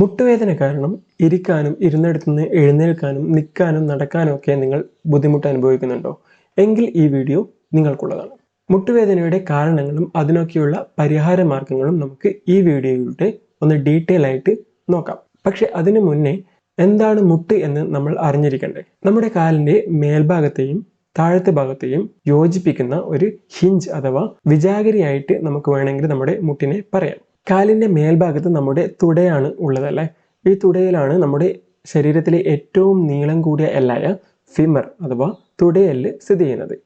മുട്ടുവേദന കാരണം ഇരിക്കാനും ഇരുന്നിടത്തു നിന്ന് എഴുന്നേൽക്കാനും നിൽക്കാനും നടക്കാനും ഒക്കെ നിങ്ങൾ ബുദ്ധിമുട്ട് അനുഭവിക്കുന്നുണ്ടോ? എങ്കിൽ ഈ വീഡിയോ നിങ്ങൾക്കുള്ളതാണ്. മുട്ടുവേദനയുടെ കാരണങ്ങളും അതിനൊക്കെയുള്ള പരിഹാര മാർഗങ്ങളും നമുക്ക് ഈ വീഡിയോയിലൂടെ ഒന്ന് ഡീറ്റെയിൽ ആയിട്ട് നോക്കാം. പക്ഷെ അതിനു മുന്നേ എന്താണ് മുട്ട് എന്ന് നമ്മൾ അറിഞ്ഞിരിക്കണ്ടേ? നമ്മുടെ കാലിന്റെ മേൽഭാഗത്തെയും താഴത്തെ ഭാഗത്തെയും യോജിപ്പിക്കുന്ന ഒരു ഹിഞ്ച് അഥവാ വിജാഗരിയായിട്ട് നമുക്ക് വേണമെങ്കിൽ നമ്മുടെ മുട്ടിനെ പറയാം. കാലിന്റെ മേൽഭാഗത്ത് നമ്മുടെ തുടയാണ് ഉള്ളതല്ലേ? ഈ തുടയിലാണ് നമ്മുടെ ശരീരത്തിലെ ഏറ്റവും നീളം കൂടിയ എല്ലായ ഫിമർ അഥവാ തുടയൽ സ്ഥിതി ചെയ്യുന്നത്.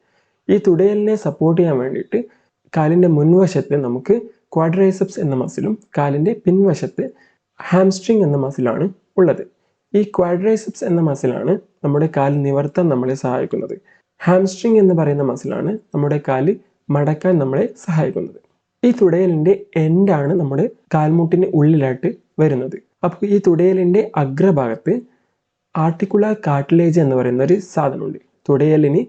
ഈ തുടയലിനെ സപ്പോർട്ട് ചെയ്യാൻ വേണ്ടിയിട്ട് കാലിന്റെ മുൻവശത്ത് നമുക്ക് ക്വാഡ്രൈസെപ്സ് എന്ന മസിലും കാലിന്റെ പിൻവശത്ത് ഹാംസ്ട്രിങ് എന്ന മസിലാണ് ഉള്ളത്. ഈ ക്വാഡ്രൈസെപ്സ് എന്ന മസിലാണ് നമ്മുടെ കാൽ നിവർത്താൻ നമ്മളെ സഹായിക്കുന്നത്. ഹാംസ്ട്രിങ് എന്ന് പറയുന്ന മസിലാണ് നമ്മുടെ കാൽ മടക്കാൻ നമ്മളെ സഹായിക്കുന്നത്. ഈ തുടയലിന്റെ എൻഡാണ് നമ്മുടെ കാൽമുട്ടിന്റെ ഉള്ളിലായിട്ട് വരുന്നത്. അപ്പോൾ ഈ തുടയലിന്റെ അഗ്രഭാഗത്ത് ആർട്ടിക്കുലർ കാർട്ടിലേജ് എന്ന് പറയുന്ന ഒരു സാധനമുണ്ട്. തുടയലിന്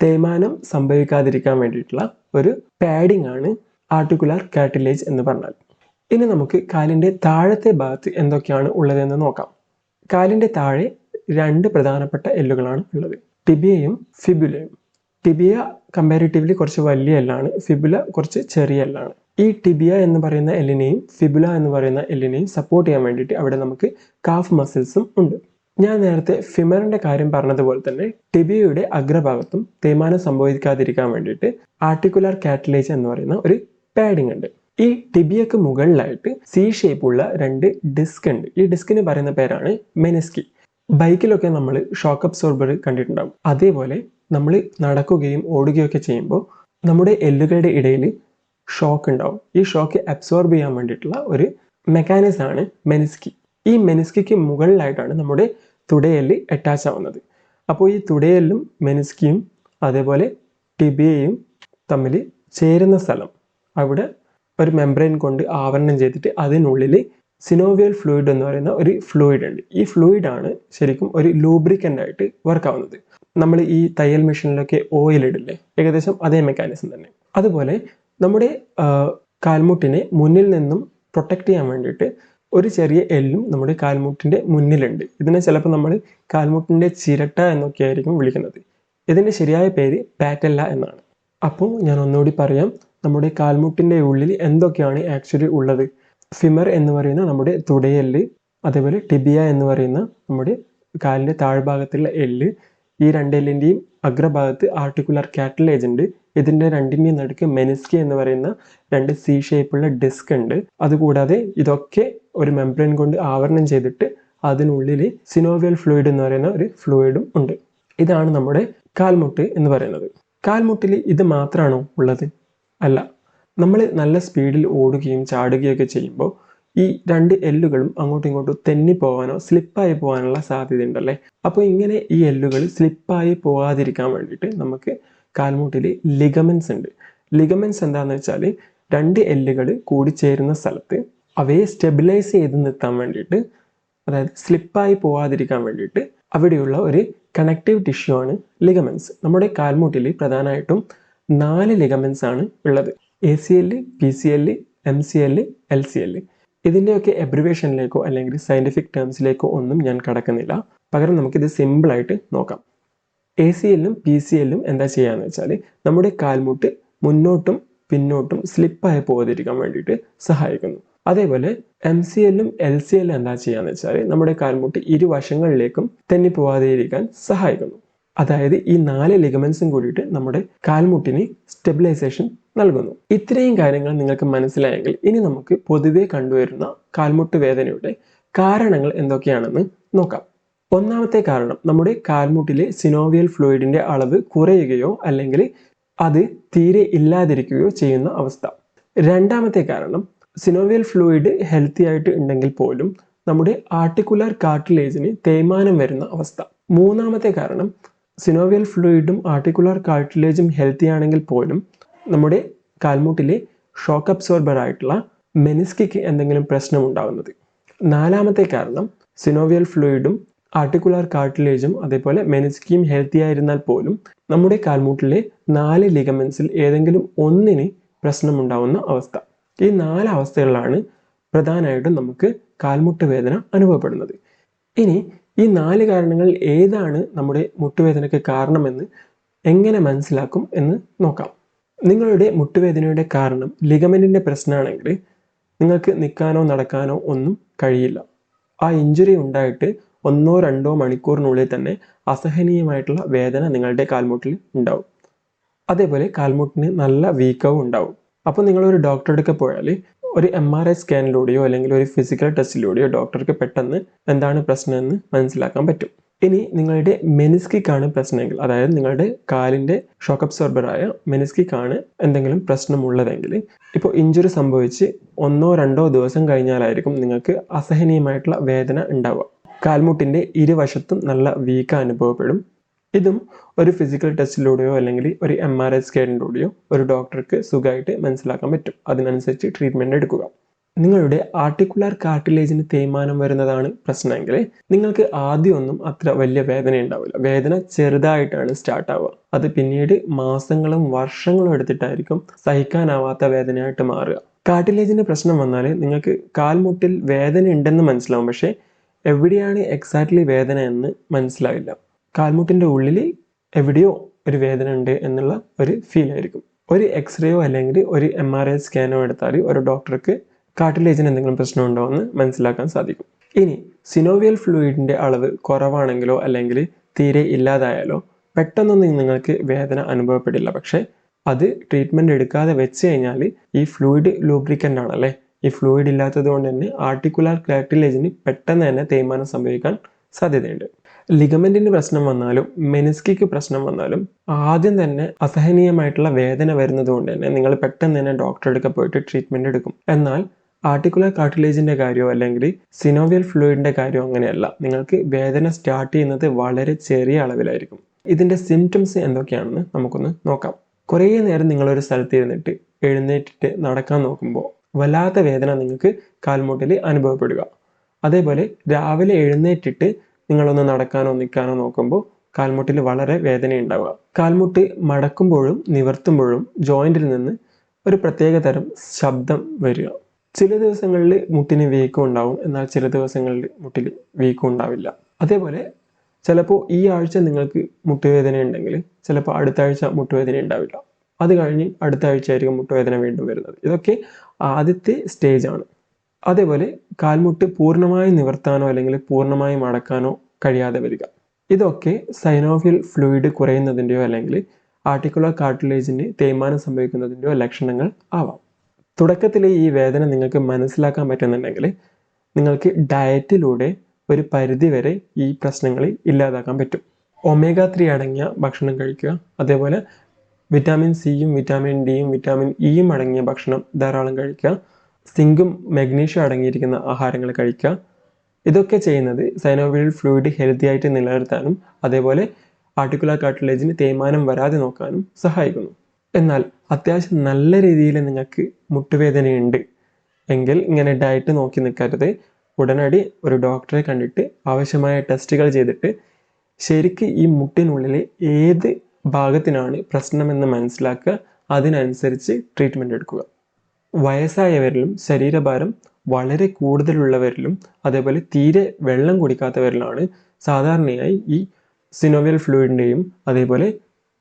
തേയ്മാനം സംഭവിക്കാതിരിക്കാൻ വേണ്ടിയിട്ടുള്ള ഒരു പാഡിംഗ് ആണ് ആർട്ടിക്കുലർ കാർട്ടിലേജ് എന്ന് പറഞ്ഞാൽ. ഇനി നമുക്ക് കാലിന്റെ താഴത്തെ ഭാഗത്ത് എന്തൊക്കെയാണ് ഉള്ളതെന്ന് നോക്കാം. കാലിന്റെ താഴെ രണ്ട് പ്രധാനപ്പെട്ട എല്ലുകളാണ് ഉള്ളത്. ടിബിയയും ഫിബുലയും ടിബിയ കമ്പാരിറ്റീവ്ലി കുറച്ച് വലിയ എല്ലാണ് ഫിബുല കുറച്ച് ചെറിയ എല്ലാണ് ഈ ടിബിയ എന്ന് പറയുന്ന എല്ലിനെയും ഫിബുല എന്ന് പറയുന്ന എല്ലിനെയും സപ്പോർട്ട് ചെയ്യാൻ വേണ്ടിയിട്ട് അവിടെ നമുക്ക് കാഫ് മസിൽസും ഉണ്ട്. ഞാൻ നേരത്തെ ഫിമറിന്റെ കാര്യം പറഞ്ഞതുപോലെ തന്നെ ടിബിയയുടെ അഗ്രഭാഗത്തും തേയ്മാനം സംഭവിക്കാതിരിക്കാൻ വേണ്ടിയിട്ട് ആർട്ടിക്കുലർ കാറ്റലേജ് എന്ന് പറയുന്ന ഒരു പാഡിംഗ് ഉണ്ട്. ഈ ടിബിയക്ക് മുകളിലായിട്ട് സി ഷേപ്പുള്ള രണ്ട് ഡിസ്ക് ഉണ്ട്. ഈ ഡിസ്കിന് പറയുന്ന പേരാണ് മെനസ്കി ബൈക്കിലൊക്കെ നമ്മൾ ഷോക്ക് അബ്സോർബർ കണ്ടിട്ടുണ്ടാകും അതേപോലെ നമ്മൾ നടക്കുകയും ഓടുകയൊക്കെ ചെയ്യുമ്പോൾ നമ്മുടെ എല്ലുകളുടെ ഇടയിൽ ഷോക്ക് ഉണ്ടാവും. ഈ ഷോക്ക് അബ്സോർബ് ചെയ്യാൻ വേണ്ടിയിട്ടുള്ള ഒരു മെക്കാനിസം ആണ് മെനിസ്കി ഈ മെനിസ്കിക്ക് മുകളിലായിട്ടാണ് നമ്മുടെ തുടയെല്ല് അറ്റാച്ച് ആവുന്നത്. അപ്പോൾ ഈ തുടയെല്ലും മെനിസ്കിയും അതേപോലെ ടിബിയയും തമ്മിൽ ചേരുന്ന സ്ഥലം. അവിടെ ഒരു മെംബ്രെയിൻ കൊണ്ട് ആവരണം ചെയ്തിട്ട് അതിനുള്ളിൽ സിനോവിയൽ ഫ്ലൂയിഡ് എന്ന് പറയുന്ന ഒരു ഫ്ലൂയിഡ് ഉണ്ട്. ഈ ഫ്ലൂയിഡാണ് ശരിക്കും ഒരു ലൂബ്രിക്കന്റ് ആയിട്ട് വർക്ക് ആവുന്നത്. നമ്മൾ ഈ തയ്യൽ മെഷീനിലൊക്കെ ഓയിൽ ഇടില്ലേ ഏകദേശം അതേ മെക്കാനിസം തന്നെ. അതുപോലെ നമ്മുടെ കാൽമുട്ടിനെ മുന്നിൽ നിന്നും പ്രൊട്ടക്റ്റ് ചെയ്യാൻ വേണ്ടിയിട്ട് ഒരു ചെറിയ എല്ലും നമ്മുടെ കാൽമുട്ടിന്റെ മുന്നിലുണ്ട്. ഇതിനെ ചിലപ്പോൾ നമ്മൾ കാൽമുട്ടിന്റെ ചിരട്ട എന്നൊക്കെ ആയിരിക്കും വിളിക്കുന്നത്. ഇതിന്റെ ശരിയായ പേര് പാറ്റല്ല എന്നാണ്. അപ്പോൾ ഞാൻ ഒന്നുകൂടി പറയാം നമ്മുടെ കാൽമുട്ടിന്റെ ഉള്ളിൽ എന്തൊക്കെയാണ് ആക്ച്വലി ഉള്ളത്? ഫിമർ എന്ന് പറയുന്ന നമ്മുടെ തുടയെല്ല് അതേപോലെ ടിബിയ എന്ന് പറയുന്ന നമ്മുടെ കാലിന്റെ താഴ്ഭാഗത്തുള്ള എല്ല് ഈ രണ്ട് എല്ലിന്റെയും അഗ്രഭാഗത്ത് ആർട്ടിക്കുലർ കാറ്റലേജ് ഉണ്ട് ഇതിന്റെ രണ്ടിന്റെയും നടുക്ക് മെനിസ്കി എന്ന് പറയുന്ന രണ്ട് സി ഷേപ്പുള്ള ഡിസ്ക് ഉണ്ട്. അതുകൂടാതെ ഇതൊക്കെ ഒരു മെംബ്രെയിൻ കൊണ്ട് ആവരണം ചെയ്തിട്ട് അതിനുള്ളിൽ സിനോവിയൽ ഫ്ലൂയിഡ് എന്ന് പറയുന്ന ഒരു ഫ്ലൂയിഡും ഉണ്ട്. ഇതാണ് നമ്മുടെ കാൽമുട്ട് എന്ന് പറയുന്നത്. കാൽമുട്ടിൽ ഇത് മാത്രമാണോ ഉള്ളത്? അല്ല. നമ്മൾ നല്ല സ്പീഡിൽ ഓടുകയും ചാടുകയൊക്കെ ചെയ്യുമ്പോൾ ഈ രണ്ട് എല്ലുകളും അങ്ങോട്ടും ഇങ്ങോട്ടും തെന്നി പോകാനോ സ്ലിപ്പായി പോകാനുള്ള സാധ്യത ഉണ്ടല്ലേ അപ്പോൾ ഇങ്ങനെ ഈ എല്ലുകൾ സ്ലിപ്പായി പോകാതിരിക്കാൻ വേണ്ടിയിട്ട് നമുക്ക് കാൽമുട്ടിൽ ലിഗമെൻസ് ഉണ്ട്. ലിഗമെൻസ് എന്താണെന്ന് വെച്ചാൽ രണ്ട് എല്ലുകൾ കൂടിച്ചേരുന്ന സ്ഥലത്ത് അവയെ സ്റ്റെബിലൈസ് ചെയ്ത് നിർത്താൻ വേണ്ടിയിട്ട് അതായത് സ്ലിപ്പായി പോകാതിരിക്കാൻ വേണ്ടിയിട്ട് അവിടെയുള്ള ഒരു കണക്റ്റീവ് ടിഷ്യൂ ആണ് ലിഗമെൻസ് നമ്മുടെ കാൽമുട്ടിൽ പ്രധാനമായിട്ടും നാല് ലിഗമെൻസ് ആണ് ഉള്ളത്. A C L P C L M C L L C L ഇതിന്റെയൊക്കെ എബ്രിവേഷനിലേക്കോ അല്ലെങ്കിൽ സയന്റിഫിക് ടേംസിലേക്കോ ഒന്നും ഞാൻ കടക്കുന്നില്ല. പകരം നമുക്കിത് സിമ്പിളായിട്ട് നോക്കാം. എ സി എല്ലും പി സി എല്ലും എന്താ ചെയ്യാന്ന് വെച്ചാൽ നമ്മുടെ കാൽമുട്ട് മുന്നോട്ടും പിന്നോട്ടും സ്ലിപ്പായി പോകാതിരിക്കാൻ വേണ്ടിയിട്ട് സഹായിക്കുന്നു. അതേപോലെ എം സി എല്ലും എൽ സി എല്ലും എന്താ ചെയ്യാന്ന് വെച്ചാൽ നമ്മുടെ കാൽമുട്ട് ഇരുവശങ്ങളിലേക്കും തെന്നി പോവാതെ ഇരിക്കാൻ സഹായിക്കുന്നു. അതായത് ഈ നാല് ലിഗമെന്റ്സും കൂടിയിട്ട് നമ്മുടെ കാൽമുട്ടിന് സ്റ്റെബിലൈസേഷൻ നൽകുന്നു. ഇത്രയും കാര്യങ്ങൾ നിങ്ങൾക്ക് മനസ്സിലായെങ്കിൽ ഇനി നമുക്ക് പൊതുവെ കണ്ടുവരുന്ന കാൽമുട്ട് വേദനയുടെ കാരണങ്ങൾ എന്തൊക്കെയാണെന്ന് നോക്കാം. ഒന്നാമത്തെ കാരണം നമ്മുടെ കാൽമുട്ടിലെ സിനോവിയൽ ഫ്ലൂയിഡിന്റെ അളവ് കുറയുകയോ അല്ലെങ്കിൽ അത് തീരെ ഇല്ലാതിരിക്കുകയോ ചെയ്യുന്ന അവസ്ഥ. രണ്ടാമത്തെ കാരണം സിനോവിയൽ ഫ്ലൂയിഡ് ഹെൽത്തി ആയിട്ട് ഉണ്ടെങ്കിൽ പോലും നമ്മുടെ ആർട്ടിക്കുലർ കാർട്ടിലേജിന് തേയ്മാനം വരുന്ന അവസ്ഥ. മൂന്നാമത്തെ കാരണം സിനോവിയൽ ഫ്ലൂയിഡും ആർട്ടിക്കുലാർ കാർട്ടിലേജും ഹെൽത്തി ആണെങ്കിൽ പോലും നമ്മുടെ കാൽമുട്ടിലെ ഷോക്ക് അബ്സോർബർ ആയിട്ടുള്ള മെനിസ്കിക്ക് എന്തെങ്കിലും പ്രശ്നം ഉണ്ടാകുന്നത്. നാലാമത്തെ കാരണം സിനോവിയൽ ഫ്ലൂയിഡും ആർട്ടിക്കുലാർ കാർട്ടിലേജും അതേപോലെ മെനിസ്കിയും ഹെൽത്തി ആയിരുന്നാൽ പോലും നമ്മുടെ കാൽമുട്ടിലെ നാല് ലിഗമെൻസിൽ ഏതെങ്കിലും ഒന്നിന് പ്രശ്നമുണ്ടാവുന്ന അവസ്ഥ. ഈ നാല് അവസ്ഥകളാണ് പ്രധാനമായിട്ടും നമുക്ക് കാൽമുട്ട് വേദന അനുഭവപ്പെടുന്നത്. ഇനി ഈ നാല് കാരണങ്ങൾ ഏതാണ് നമ്മുടെ മുട്ടുവേദനയ്ക്ക് കാരണമെന്ന് എങ്ങനെ മനസ്സിലാക്കും എന്ന് നോക്കാം. നിങ്ങളുടെ മുട്ടുവേദനയുടെ കാരണം ലിഗമെന്റിന്റെ പ്രശ്നമാണെങ്കിൽ നിങ്ങൾക്ക് നിൽക്കാനോ നടക്കാനോ ഒന്നും കഴിയില്ല. ആ ഇഞ്ചുറി ഉണ്ടായിട്ട് ഒന്നോ രണ്ടോ മണിക്കൂറിനുള്ളിൽ തന്നെ അസഹനീയമായിട്ടുള്ള വേദന നിങ്ങളുടെ കാൽമുട്ടിൽ ഉണ്ടാവും. അതേപോലെ കാൽമുട്ടിന് നല്ല വീക്കവും ഉണ്ടാവും. അപ്പോൾ നിങ്ങളൊരു ഡോക്ടറുടെ അടുക്ക പോയാൽ ഒരു എം ആർ ഐ സ്കാനിലൂടെയോ അല്ലെങ്കിൽ ഒരു ഫിസിക്കൽ ടെസ്റ്റിലൂടെയോ ഡോക്ടർക്ക് പെട്ടെന്ന് എന്താണ് പ്രശ്നമെന്ന് മനസ്സിലാക്കാൻ പറ്റും. ഇനി നിങ്ങളുടെ മെനിസ്കിക്കാണ് പ്രശ്നമെങ്കിൽ അതായത് നിങ്ങളുടെ കാലിന്റെ ഷോക്ക് അബ്സോർബറായ മെനിസ്കിക്കാണ് എന്തെങ്കിലും പ്രശ്നമുള്ളതെങ്കിൽ ഇപ്പോൾ ഇഞ്ചുറി സംഭവിച്ച് ഒന്നോ രണ്ടോ ദിവസം കഴിഞ്ഞാലായിരിക്കും നിങ്ങൾക്ക് അസഹനീയമായിട്ടുള്ള വേദന ഉണ്ടാവുക. കാൽമുട്ടിന്റെ ഇരുവശത്തും നല്ല വീക്ക അനുഭവപ്പെടും. ഇതും ഒരു ഫിസിക്കൽ ടെസ്റ്റിലൂടെയോ അല്ലെങ്കിൽ ഒരു എം ആർ ഐ സ്കാനിലൂടെയോ ഒരു ഡോക്ടർക്ക് സുഖമായിട്ട് മനസ്സിലാക്കാൻ പറ്റും. അതിനനുസരിച്ച് ട്രീറ്റ്മെന്റ് എടുക്കുക. നിങ്ങളുടെ ആർട്ടിക്കുലാർ കാർട്ടിലേജിന് തേയ്മാനം വരുന്നതാണ് പ്രശ്നമെങ്കിൽ നിങ്ങൾക്ക് ആദ്യമൊന്നും അത്ര വലിയ വേദന ഉണ്ടാവില്ല. വേദന ചെറുതായിട്ടാണ് സ്റ്റാർട്ട് ആവുക. അത് പിന്നീട് മാസങ്ങളും വർഷങ്ങളും എടുത്തിട്ടായിരിക്കും സഹിക്കാനാവാത്ത വേദനയായിട്ട് മാറുക. കാർട്ടിലേജിന്റെ പ്രശ്നം വന്നാൽ നിങ്ങൾക്ക് കാൽമുട്ടിൽ വേദന ഉണ്ടെന്ന് മനസ്സിലാവും. പക്ഷേ എവിടെയാണ് എക്സാക്ട്ലി വേദന എന്ന് മനസ്സിലാവില്ല. കാൽമുട്ടിന്റെ ഉള്ളിൽ എവിടെയോ ഒരു വേദന ഉണ്ട് എന്നുള്ള ഒരു ഫീൽ ആയിരിക്കും. ഒരു എക്സ്റേയോ അല്ലെങ്കിൽ ഒരു എം ആർ ഐ സ്കാനോ എടുത്താൽ ഒരു ഡോക്ടർക്ക് കാർട്ടിലേജിന് എന്തെങ്കിലും പ്രശ്നമുണ്ടോ എന്ന് മനസ്സിലാക്കാൻ സാധിക്കും. ഇനി സിനോവിയൽ ഫ്ലൂയിഡിന്റെ അളവ് കുറവാണെങ്കിലോ അല്ലെങ്കിൽ തീരെ ഇല്ലാതായാലോ പെട്ടെന്നൊന്നും നിങ്ങൾക്ക് വേദന അനുഭവപ്പെടില്ല. പക്ഷേ അത് ട്രീറ്റ്മെന്റ് എടുക്കാതെ വെച്ച് കഴിഞ്ഞാൽ ഈ ഫ്ലൂയിഡ് ലൂബ്രിക്കന്റ് ആണല്ലേ? ഈ ഫ്ലൂയിഡ് ഇല്ലാത്തത് കൊണ്ട് തന്നെ ആർട്ടിക്കുലാർ കാർട്ടിലേജിന് പെട്ടെന്ന് തന്നെ തേയ്മാനം സംഭവിക്കാൻ സാധ്യതയുണ്ട്. ലിഗമെന്റിന് പ്രശ്നം വന്നാലും മെനിസ്കിക്ക് പ്രശ്നം വന്നാലും ആദ്യം തന്നെ അസഹനീയമായിട്ടുള്ള വേദന വരുന്നത് കൊണ്ട് തന്നെ നിങ്ങൾ പെട്ടെന്ന് തന്നെ ഡോക്ടറെ അടുക്ക പോയിട്ട് ട്രീറ്റ്മെന്റ് എടുക്കും. എന്നാൽ ആർട്ടിക്കുലർ കാർട്ടിലേജിന്റെ കാര്യമോ അല്ലെങ്കിൽ സിനോവിയൽ ഫ്ലൂയിഡിന്റെ കാര്യമോ അങ്ങനെയല്ല. നിങ്ങൾക്ക് വേദന സ്റ്റാർട്ട് ചെയ്യുന്നത് വളരെ ചെറിയ അളവിലായിരിക്കും. ഇതിന്റെ സിംറ്റംസ് എന്തൊക്കെയാണെന്ന് നമുക്കൊന്ന് നോക്കാം. കുറേ നേരം നിങ്ങളൊരു സ്ഥലത്ത് ഇരുന്നിട്ട് എഴുന്നേറ്റിട്ട് നടക്കാൻ നോക്കുമ്പോൾ വല്ലാത്ത വേദന നിങ്ങൾക്ക് കാൽമുട്ടിൽ അനുഭവപ്പെടുക. അതേപോലെ രാവിലെ എഴുന്നേറ്റിട്ട് നിങ്ങളൊന്ന് നടക്കാനോ നിൽക്കാനോ നോക്കുമ്പോൾ കാൽമുട്ടിൽ വളരെ വേദന ഉണ്ടാവുക കാൽമുട്ട് മടക്കുമ്പോഴും നിവർത്തുമ്പോഴും ജോയിന്റിൽ നിന്ന് ഒരു പ്രത്യേക തരം ശബ്ദം വരിക. ചില ദിവസങ്ങളിൽ മുട്ടിന് വീക്കം ഉണ്ടാവും എന്നാൽ ചില ദിവസങ്ങളിൽ മുട്ടിൽ വീക്കം ഉണ്ടാവില്ല. അതേപോലെ ചിലപ്പോൾ ഈ ആഴ്ച നിങ്ങൾക്ക് മുട്ടുവേദന ഉണ്ടെങ്കിൽ ചിലപ്പോൾ അടുത്ത ആഴ്ച മുട്ടുവേദന ഉണ്ടാവില്ല. അത് കഴിഞ്ഞ് അടുത്ത ആഴ്ച ആയിരിക്കും മുട്ടുവേദന വീണ്ടും വരുന്നത്. ഇതൊക്കെ ആദ്യത്തെ സ്റ്റേജ് ആണ്. അതേപോലെ കാൽമുട്ട് പൂർണമായി നിവർത്താനോ അല്ലെങ്കിൽ പൂർണമായി മടക്കാനോ കഴിയാതെ വരിക. ഇതൊക്കെ സൈനോഫിൽ ഫ്ലൂയിഡ് കുറയുന്നതിന്റെയോ അല്ലെങ്കിൽ ആർട്ടിക്കുലർ കാർട്ടിലേജിന് തേയ്മാനം സംഭവിക്കുന്നതിന്റെയോ ലക്ഷണങ്ങൾ ആവാം. തുടക്കത്തിലെ ഈ വേദന നിങ്ങൾക്ക് മനസ്സിലാക്കാൻ പറ്റുന്നുണ്ടെങ്കിൽ നിങ്ങൾക്ക് ഡയറ്റിലൂടെ ഒരു പരിധി വരെ ഈ പ്രശ്നങ്ങൾ ഇല്ലാതാക്കാൻ പറ്റും. ഒമേഗ ത്രീ അടങ്ങിയ ഭക്ഷണം കഴിക്കുക. അതേപോലെ വിറ്റാമിൻ സിയും വിറ്റാമിൻ ഡിയും വിറ്റാമിൻ ഇയും അടങ്ങിയ ഭക്ഷണം ധാരാളം കഴിക്കുക. സിങ്കും മഗ്നീഷ്യം അടങ്ങിയിരിക്കുന്ന ആഹാരങ്ങൾ കഴിക്കുക. ഇതൊക്കെ ചെയ്യുന്നത് സൈനോവിയൽ ഫ്ലൂയിഡ് ഹെൽത്തി ആയിട്ട് നിലനിർത്താനും അതേപോലെ ആർട്ടിക്കുലർ കാർട്ടിലേജിന് തേയ്മാനം വരാതെ നോക്കാനും സഹായിക്കുന്നു. എന്നാൽ അത്യാവശ്യം നല്ല രീതിയിൽ നിങ്ങൾക്ക് മുട്ടുവേദനയുണ്ട് എങ്കിൽ ഇങ്ങനെ ഡയറ്റ് നോക്കി നിൽക്കരുത്. ഉടനടി ഒരു ഡോക്ടറെ കണ്ടിട്ട് ആവശ്യമായ ടെസ്റ്റുകൾ ചെയ്തിട്ട് ശരിക്ക് ഈ മുട്ടിനുള്ളിൽ ഏത് ഭാഗത്തിനാണ് പ്രശ്നമെന്ന് മനസ്സിലാക്കുക. അതിനനുസരിച്ച് ട്രീറ്റ്മെന്റ് എടുക്കുക. വയസ്സായവരിലും ശരീരഭാരം വളരെ കൂടുതലുള്ളവരിലും അതേപോലെ തീരെ വെള്ളം കുടിക്കാത്തവരിലാണ് സാധാരണയായി ഈ സിനോവിയൽ ഫ്ലൂയിഡിന്റെയും അതേപോലെ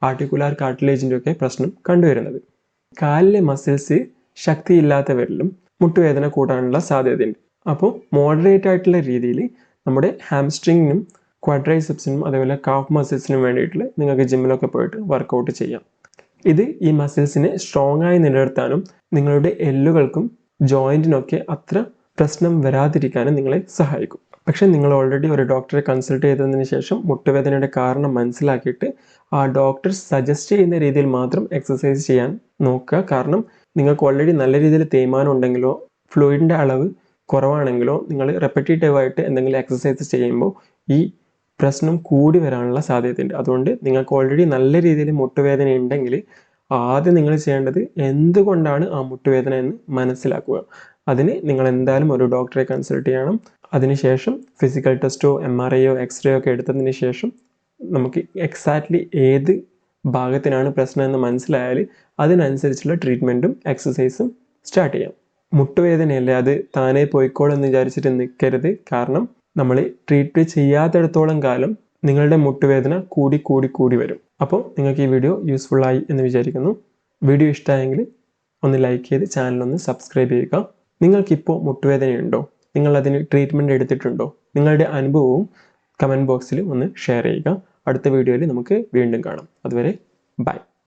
ആർട്ടിക്കുലാർ കാർട്ടിലേജിന്റെ ഒക്കെ പ്രശ്നം കണ്ടുവരുന്നത്. കാലിലെ മസിൽസ് ശക്തിയില്ലാത്തവരിലും മുട്ടുവേദന കൂടാനുള്ള സാധ്യതയുണ്ട്. അപ്പോൾ മോഡറേറ്റ് ആയിട്ടുള്ള രീതിയിൽ നമ്മുടെ ഹാംസ്ട്രിങ്ങിനും ക്വാഡ്രൈസെപ്സിനും അതേപോലെ കാഫ് മസിൽസിനും വേണ്ടിയിട്ട് നിങ്ങൾക്ക് ജിമ്മിലൊക്കെ പോയിട്ട് വർക്കൗട്ട് ചെയ്യാം. ഇത് ഈ മസിൽസിനെ സ്ട്രോങ് ആയി നിലനിർത്താനും നിങ്ങളുടെ എല്ലുകൾക്കും ജോയിന്റിനൊക്കെ അത്ര പ്രശ്നം വരാതിരിക്കാനും നിങ്ങളെ സഹായിക്കും. പക്ഷേ നിങ്ങൾ ഓൾറെഡി ഒരു ഡോക്ടറെ കൺസൾട്ട് ചെയ്തതിന് ശേഷം മുട്ടുവേദനയുടെ കാരണം മനസ്സിലാക്കിയിട്ട് ആ ഡോക്ടർ സജസ്റ്റ് ചെയ്യുന്ന രീതിയിൽ മാത്രം എക്സസൈസ് ചെയ്യാൻ നോക്കുക. കാരണം നിങ്ങൾക്ക് ഓൾറെഡി നല്ല രീതിയിൽ തേയ്മാനം ഉണ്ടെങ്കിലോ ഫ്ലൂയിഡിന്റെ അളവ് കുറവാണെങ്കിലോ നിങ്ങൾ റെപ്പറ്റേറ്റീവായിട്ട് എന്തെങ്കിലും എക്സസൈസ് ചെയ്യുമ്പോൾ ഈ പ്രശ്നം കൂടി വരാനുള്ള സാധ്യതയുണ്ട്. അതുകൊണ്ട് നിങ്ങൾക്ക് ഓൾറെഡി നല്ല രീതിയിൽ മുട്ടുവേദന ഉണ്ടെങ്കിൽ ആദ്യം നിങ്ങൾ ചെയ്യേണ്ടത് എന്തുകൊണ്ടാണ് ആ മുട്ടുവേദന എന്ന് മനസ്സിലാക്കുക. അതിന് നിങ്ങൾ എന്തായാലും ഒരു ഡോക്ടറെ കൺസൾട്ട് ചെയ്യണം. അതിനുശേഷം ഫിസിക്കൽ ടെസ്റ്റോ എം ആർ ഐയോ എക്സ്റേയോ ഒക്കെ എടുത്തതിന് ശേഷം നമുക്ക് എക്സാക്ട്ലി ഏത് ഭാഗത്തിനാണ് പ്രശ്നം എന്ന് മനസ്സിലായാൽ അതിനനുസരിച്ചുള്ള ട്രീറ്റ്മെന്റും എക്സസൈസും സ്റ്റാർട്ട് ചെയ്യാം. മുട്ടുവേദനയല്ലേ? അത് താനേ പോയിക്കോളെന്ന് വിചാരിച്ചിട്ട് നിൽക്കരുത് കാരണം നമ്മൾ ട്രീറ്റ് ചെയ്യാത്തിടത്തോളം കാലം നിങ്ങളുടെ മുട്ടുവേദന കൂടി കൂടി കൂടി വരും. അപ്പോൾ നിങ്ങൾക്ക് ഈ വീഡിയോ യൂസ്ഫുള്ളായി എന്ന് വിചാരിക്കുന്നു. വീഡിയോ ഇഷ്ടമായെങ്കിൽ ഒന്ന് ലൈക്ക് ചെയ്ത് ചാനലൊന്ന് സബ്സ്ക്രൈബ് ചെയ്യുക. നിങ്ങൾക്കിപ്പോൾ മുട്ടുവേദനയുണ്ടോ? നിങ്ങൾ അതിന് ട്രീറ്റ്മെന്റ് എടുത്തിട്ടുണ്ടോ? നിങ്ങളുടെ അനുഭവവും കമന്റ് ബോക്സിൽ ഒന്ന് ഷെയർ ചെയ്യുക. അടുത്ത വീഡിയോയിൽ നമുക്ക് വീണ്ടും കാണാം. അതുവരെ ബൈ